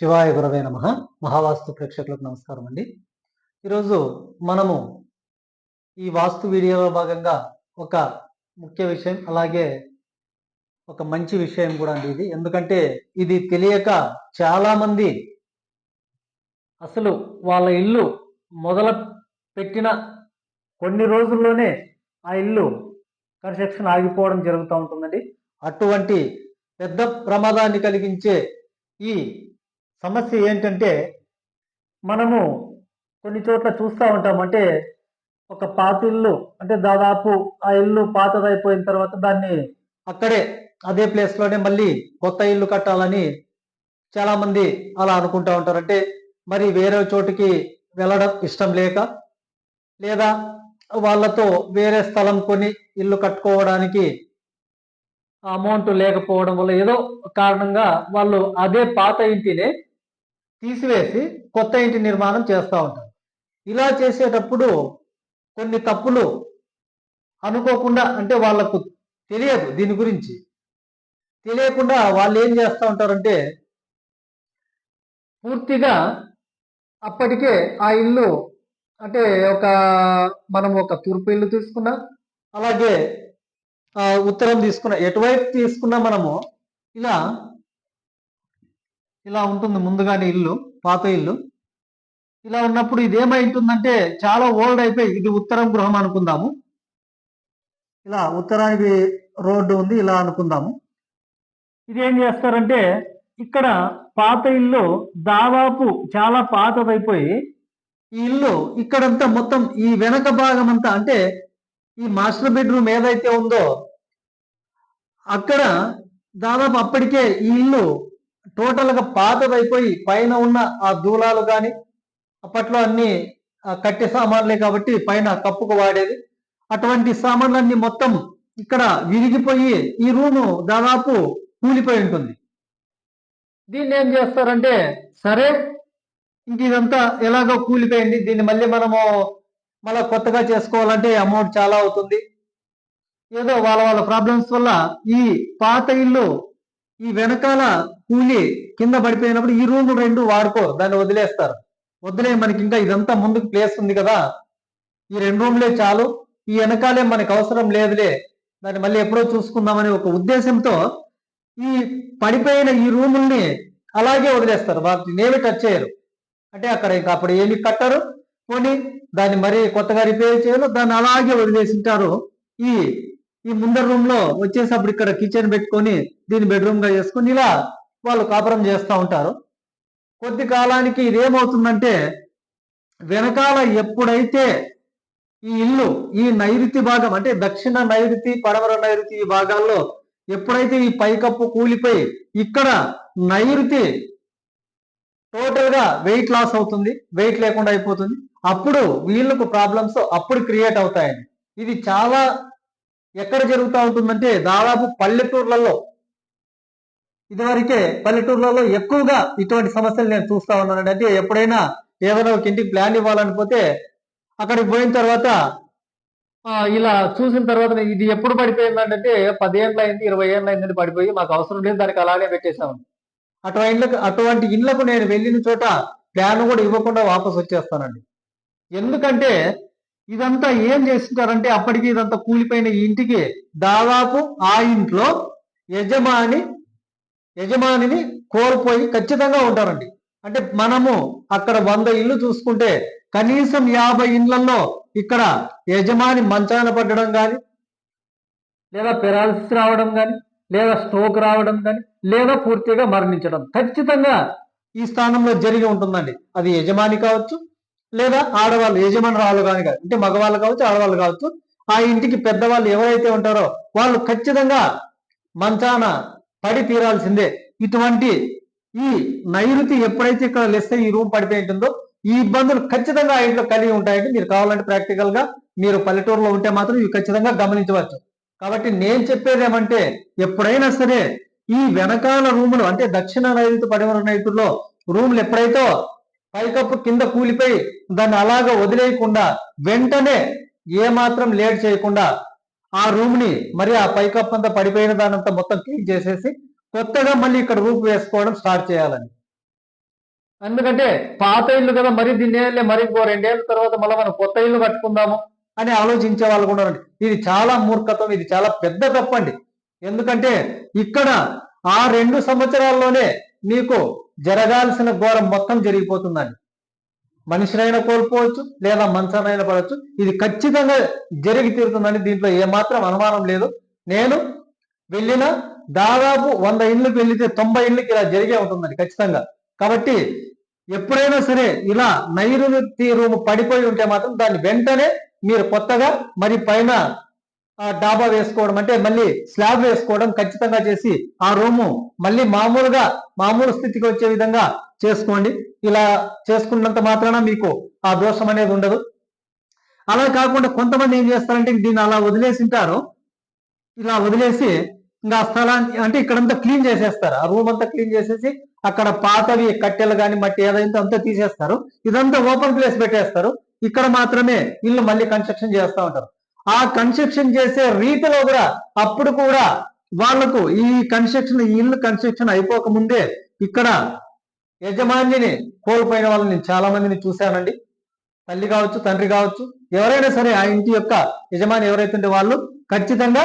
శివాయ గురవే నమ. మహావాస్తు ప్రేక్షకులకు నమస్కారం అండి. ఈరోజు మనము ఈ వాస్తు వీడియోలో భాగంగా ఒక ముఖ్య విషయం అలాగే ఒక మంచి విషయం కూడా అండి ఇది. ఎందుకంటే ఇది తెలియక చాలామంది అసలు వాళ్ళ ఇల్లు మొదల పెట్టిన కొన్ని రోజుల్లోనే ఆ ఇల్లు కన్స్ట్రక్షన్ ఆగిపోవడం జరుగుతూ ఉంటుందండి. అటువంటి పెద్ద ప్రమాదాన్ని కలిగించే ఈ సమస్య ఏంటంటే మనము కొన్ని చోట్ల చూస్తూ ఉంటాం. అంటే ఒక పాత ఇల్లు అంటే దాదాపు ఆ ఇల్లు పాతదైపోయిన తర్వాత దాన్ని అక్కడే అదే ప్లేస్లోనే మళ్ళీ కొత్త ఇల్లు కట్టాలని చాలామంది అలా అనుకుంటా ఉంటారు. అంటే మరి వేరే చోటుకి వెళ్ళడం ఇష్టం లేక లేదా వాళ్ళతో వేరే స్థలం కొని ఇల్లు కట్టుకోవడానికి అమౌంట్ లేకపోవడం వల్ల ఏదో కారణంగా వాళ్ళు అదే పాత ఇంటినే తీసివేసి కొత్త ఇంటి నిర్మాణం చేస్తూ ఉంటారు. ఇలా చేసేటప్పుడు కొన్ని తప్పులు అనుకోకుండా అంటే వాళ్ళకు తెలియదు దీని గురించి. తెలియకుండా వాళ్ళు ఏం చేస్తూ ఉంటారంటే పూర్తిగా అప్పటికే ఆ ఇల్లు అంటే ఒక మనం ఒక తూర్పు ఇల్లు తీసుకున్నా అలాగే ఉత్తరం తీసుకున్నా ఎటువైపు తీసుకున్నా మనము ఇలా ఇలా ఉంటుంది ముందుగానే ఇల్లు పాత ఇల్లు. ఇలా ఉన్నప్పుడు ఇది ఏమైతుందంటే చాలా ఓల్డ్ అయిపోయి ఇది ఉత్తరం గృహం అనుకుందాము. ఇలా ఉత్తరానికి రోడ్డు ఉంది ఇలా అనుకుందాము. ఇది ఏం చేస్తారంటే ఇక్కడ పాత ఇల్లు దాదాపు చాలా పాతదైపోయి ఈ ఇల్లు ఇక్కడంతా మొత్తం ఈ వెనక భాగం అంతా అంటే ఈ మాస్టర్ బెడ్రూమ్ ఏదైతే ఉందో అక్కడ దాదాపు అప్పటికే ఈ ఇల్లు టోటల్గా పాతదైపోయి పైన ఉన్న ఆ దూలాలు కానీ అప్పట్లో అన్ని కట్టె సామాన్లే కాబట్టి పైన కప్పుకు వాడేది. అటువంటి సామాన్లన్నీ మొత్తం ఇక్కడ విరిగిపోయి ఈ రూము దాదాపు కూలిపోయి ఉంటుంది. దీన్ని ఏం చేస్తారంటే సరే ఇంక ఇదంతా ఎలాగో కూలిపోయింది. దీన్ని మళ్ళీ మనము మళ్ళీ కొత్తగా చేసుకోవాలంటే అమౌంట్ చాలా అవుతుంది. ఏదో వాళ్ళ వాళ్ళ ప్రాబ్లమ్స్ వల్ల ఈ పాత ఇల్లు ఈ వెనకాల కూలి కింద పడిపోయినప్పుడు ఈ రూమ్ రెండు వాడుకో దాన్ని వదిలేస్తారు. వదిలే మనకి ఇంకా ఇదంతా ముందుకు ప్లేస్ ఉంది కదా. ఈ రెండు రూమ్లే చాలు. ఈ వెనకాలే మనకు అవసరం లేదులే. దాన్ని మళ్ళీ ఎప్పుడో చూసుకుందామనే ఒక ఉద్దేశంతో ఈ పడిపోయిన ఈ రూముల్ని అలాగే వదిలేస్తారు. వాటిని ఏమి టచ్ చేయరు. అంటే అక్కడ ఇంకా అప్పుడు ఏమి కట్టరు. పోనీ దాన్ని మరీ కొత్తగా రిపేర్ చేయరు. దాన్ని అలాగే వదిలేసింటారు ఈ ఈ ముందర రూమ్లో వచ్చేసప్పుడు ఇక్కడ కిచెన్ పెట్టుకొని దీన్ని బెడ్రూమ్గా చేసుకొని ఇలా వాళ్ళు కాపురం చేస్తూ ఉంటారు. కొద్ది కాలానికి ఇదేమవుతుందంటే వెనకాల ఎప్పుడైతే ఈ ఇల్లు ఈ నైరుతి భాగం అంటే దక్షిణ నైరుతి పడమర నైరుతి ఈ భాగాల్లో ఎప్పుడైతే ఈ పైకప్పు కూలిపోయి ఇక్కడ నైరుతి టోటల్గా వెయిట్ లాస్ అవుతుంది వెయిట్ లేకుండా అయిపోతుంది. అప్పుడు వీళ్ళకు ప్రాబ్లమ్స్ అప్పుడు క్రియేట్ అవుతాయండి ఇది చాలా ఎక్కడ జరుగుతూ ఉంటుందంటే దాదాపు పల్లెటూర్లలో. ఇదివరకే పల్లెటూర్లలో ఎక్కువగా ఇటువంటి సమస్యలు నేను చూస్తా ఉన్నాను. అంటే ఎప్పుడైనా ఏదైనా ఒక ఇంటికి ప్లాన్ ఇవ్వాలని పోతే అక్కడికి పోయిన తర్వాత ఇలా చూసిన తర్వాత ఇది ఎప్పుడు పడిపోయిందంటే పదేళ్ళు అయింది ఇరవై ఏళ్ళు అయిందని పడిపోయి మాకు అవసరం లేదు దానికి అలానే పెట్టేశాను అటువంటి అటువంటి ఇళ్ళకు నేను వెళ్ళిన చోట ప్లాన్ కూడా ఇవ్వకుండా వాపస్ వచ్చేస్తానండి ఎందుకంటే ఇదంతా ఏం చేస్తుంటారంటే అప్పటికి ఇదంతా కూలిపోయిన ఇంటికి దాదాపు ఆ ఇంట్లో యజమాని యజమానిని కోల్పోయి ఖచ్చితంగా ఉంటారండి. అంటే మనము అక్కడ వంద ఇల్లు చూసుకుంటే కనీసం యాభై ఇండ్లలో ఇక్కడ యజమాని మంచాన పడ్డడం కానీ లేదా పెరాలసిస్ రావడం కానీ లేదా స్ట్రోక్ రావడం కానీ లేదా పూర్తిగా మరణించడం ఖచ్చితంగా ఈ స్థానంలో జరిగి ఉంటుందండి. అది యజమాని కావచ్చు లేదా ఆడవాళ్ళు యజమానురాలు కానీ కాదు. అంటే మగవాళ్ళు కావచ్చు ఆడవాళ్ళు కావచ్చు. ఆ ఇంటికి పెద్దవాళ్ళు ఎవరైతే ఉంటారో వాళ్ళు ఖచ్చితంగా మంచాన పడి తీరాల్సిందే. ఇటువంటి ఈ నైరుతి ఎప్పుడైతే ఇక్కడ లెస్ ఈ రూమ్ పడిపోయి ఉంటుందో ఈ ఇబ్బందులు ఖచ్చితంగా ఆ ఇంట్లో కలిగి ఉంటాయంటే మీరు కావాలంటే ప్రాక్టికల్గా మీరు పల్లెటూరులో ఉంటే మాత్రం ఇవి ఖచ్చితంగా గమనించవచ్చు. కాబట్టి నేను చెప్పేది ఏమంటే ఎప్పుడైనా సరే ఈ వెనకాల రూములు అంటే దక్షిణ నైరుతి పడమర నైరుతిలో రూములు ఎప్పుడైతే పైకప్పు కింద కూలిపోయి దాన్ని అలాగ వదిలేయకుండా వెంటనే ఏ మాత్రం లేట్ చేయకుండా ఆ రూమ్ని మరి ఆ పైకప్పు అంతా పడిపోయిన దానంతా మొత్తం క్లీన్ చేసేసి కొత్తగా మళ్ళీ ఇక్కడ రూప్ వేసుకోవడం స్టార్ట్ చేయాలని ఎందుకంటే పాత ఇల్లు కదా మరి దీన్ని మరి ఇంకో రెండేళ్ళ తర్వాత మళ్ళీ మనం కొత్త ఇల్లు కట్టుకుందాము అని ఆలోచించే వాళ్ళు కూడా ఇది చాలా మూర్ఖత్వం ఇది చాలా పెద్ద తప్పండి. ఎందుకంటే ఇక్కడ ఆ రెండు సంవత్సరాల్లోనే మీకు జరగాల్సిన ఘోరం మొత్తం జరిగిపోతుందండి. మనిషినైనా కోల్పోవచ్చు లేదా మంచానైనా పడవచ్చు. ఇది ఖచ్చితంగా జరిగి తీరుతుందని దీంట్లో ఏమాత్రం అనుమానం లేదు. నేను వెళ్ళిన దాదాపు వంద ఇళ్ళకి వెళ్ళితే తొంభై ఇళ్ళకి ఇలా జరిగే ఉంటుందండి ఖచ్చితంగా. కాబట్టి ఎప్పుడైనా సరే ఇలా నైరుతి రూము పడిపోయి ఉంటే మాత్రం దాన్ని వెంటనే మీరు కొత్తగా మరి పైన డాబా వేసుకోవడం అంటే మళ్ళీ స్లాబ్ వేసుకోవడం ఖచ్చితంగా చేసి ఆ రూము మళ్ళీ మామూలుగా మామూలు స్థితికి వచ్చే విధంగా చేసుకోండి. ఇలా చేసుకున్నంత మాత్రాన మీకు ఆ దోషం అనేది ఉండదు. అలా కాకుండా కొంతమంది ఏం చేస్తారంటే దీన్ని అలా వదిలేసింటారు ఇలా వదిలేసి ఇంకా స్థలాన్ని అంటే ఇక్కడంతా క్లీన్ చేసేస్తారు. ఆ రూమ్ అంతా క్లీన్ చేసేసి అక్కడ పాతవి కట్టెలు కానీ మట్టి ఏదైతే అంతా తీసేస్తారు. ఇదంతా ఓపెన్ ప్లేస్ పెట్టేస్తారు. ఇక్కడ మాత్రమే ఇల్లు మళ్ళీ కన్స్ట్రక్షన్ చేస్తూ ఉంటారు. ఆ కన్స్ట్రక్షన్ చేసే రీతిలో కూడా అప్పుడు కూడా వాళ్ళకు ఈ కన్స్ట్రక్షన్ ఈ ఇల్లు కన్స్ట్రక్షన్ అయిపోక ముందే ఇక్కడ యజమానిని కోల్పోయిన వాళ్ళని చాలా మందిని చూశానండి. తల్లి కావచ్చు తండ్రి కావచ్చు ఎవరైనా సరే ఆ ఇంటి యొక్క యజమాని ఎవరైతుంటే వాళ్ళు ఖచ్చితంగా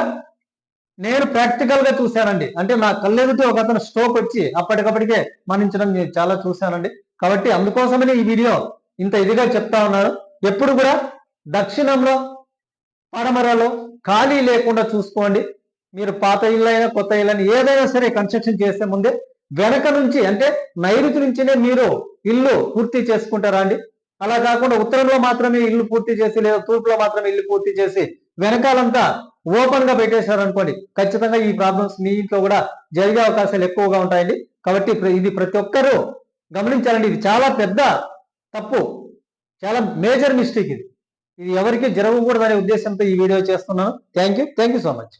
నేను ప్రాక్టికల్గా చూశానండి. అంటే నా కళ్ళెదుటి ఒక అతను స్ట్రోక్ వచ్చి అప్పటికప్పటికే మరణించడం నేను చాలా చూశానండి. కాబట్టి అందుకోసమనే ఈ వీడియో ఇంత ఇదిగా చెప్తా ఉన్నాను ఎప్పుడు కూడా దక్షిణంలో పడమరలో ఖాళీ లేకుండా చూసుకోండి. మీరు పాత ఇల్లు అయినా కొత్త ఇల్లు అయినా ఏదైనా సరే కన్స్ట్రక్షన్ చేసే ముందే వెనక నుంచి అంటే నైరుతి నుంచినే మీరు ఇల్లు పూర్తి చేసుకుంటారా అండి? అలా కాకుండా ఉత్తరంలో మాత్రమే ఇల్లు పూర్తి చేసి లేదా తూర్పులో మాత్రమే ఇల్లు పూర్తి చేసి వెనకాలంతా ఓపెన్గా పెట్టేశారనుకోండి ఖచ్చితంగా ఈ ప్రాబ్లమ్స్ మీ ఇంట్లో కూడా జరిగే అవకాశాలు ఎక్కువగా ఉంటాయండి. కాబట్టి ప్ర- ఇది ప్రతి ఒక్కరూ గమనించాలండి. ఇది చాలా పెద్ద తప్పు. చాలా మేజర్ మిస్టేక్ ఇది. ఇది ఎవరికి జరగకూడదనే ఉద్దేశంతో ఈ వీడియో చేస్తున్నాను. Thank you thank you so much